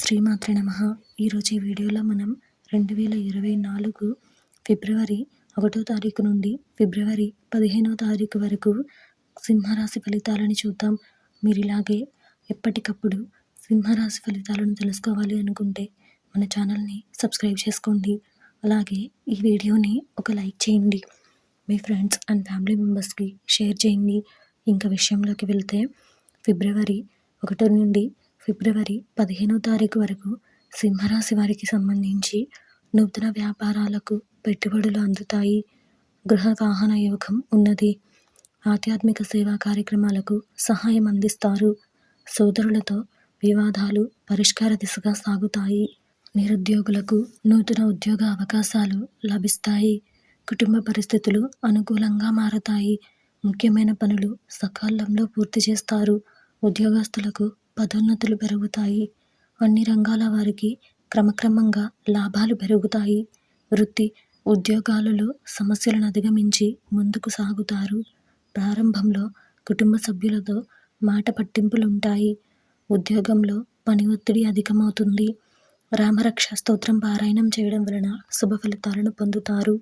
శ్రీమాత్ర నమ. ఈరోజు ఈ వీడియోలో మనం రెండు వేల ఇరవై నాలుగు ఫిబ్రవరి ఒకటో తారీఖు నుండి ఫిబ్రవరి పదిహేనో తారీఖు వరకు సింహరాశి ఫలితాలను చూద్దాం. మీరు ఇలాగే ఎప్పటికప్పుడు సింహరాశి ఫలితాలను తెలుసుకోవాలి అనుకుంటే మన ఛానల్ని సబ్స్క్రైబ్ చేసుకోండి. అలాగే ఈ వీడియోని ఒక లైక్ చేయండి. మీ ఫ్రెండ్స్ అండ్ ఫ్యామిలీ మెంబర్స్కి షేర్ చేయండి. ఇంకా విషయంలోకి వెళ్తే ఫిబ్రవరి ఒకటి నుండి ఫిబ్రవరి పదిహేనో తారీఖు వరకు సింహరాశి వారికి సంబంధించి నూతన వ్యాపారాలకు పెట్టుబడులు అందుతాయి. గృహ వాహన యోగం ఉన్నది. ఆధ్యాత్మిక సేవా కార్యక్రమాలకు సహాయం అందిస్తారు. సోదరులతో వివాదాలు పరిష్కార దిశగా సాగుతాయి. నిరుద్యోగులకు నూతన ఉద్యోగ అవకాశాలు లభిస్తాయి. కుటుంబ పరిస్థితులు అనుకూలంగా మారతాయి. ముఖ్యమైన పనులు సకాలంలో పూర్తి చేస్తారు. ఉద్యోగస్తులకు పదోన్నతులు పెరుగుతాయి. అన్ని రంగాల వారికి క్రమక్రమంగా లాభాలు పెరుగుతాయి. వృత్తి ఉద్యోగాలలో సమస్యలను అధిగమించి ముందుకు సాగుతారు. ప్రారంభంలో కుటుంబ సభ్యులతో మాట పట్టింపులుంటాయి. ఉద్యోగంలో పని ఒత్తిడి అధికమవుతుంది. రామరక్ష స్తోత్రం పారాయణం చేయడం వలన శుభ ఫలితాలను పొందుతారు.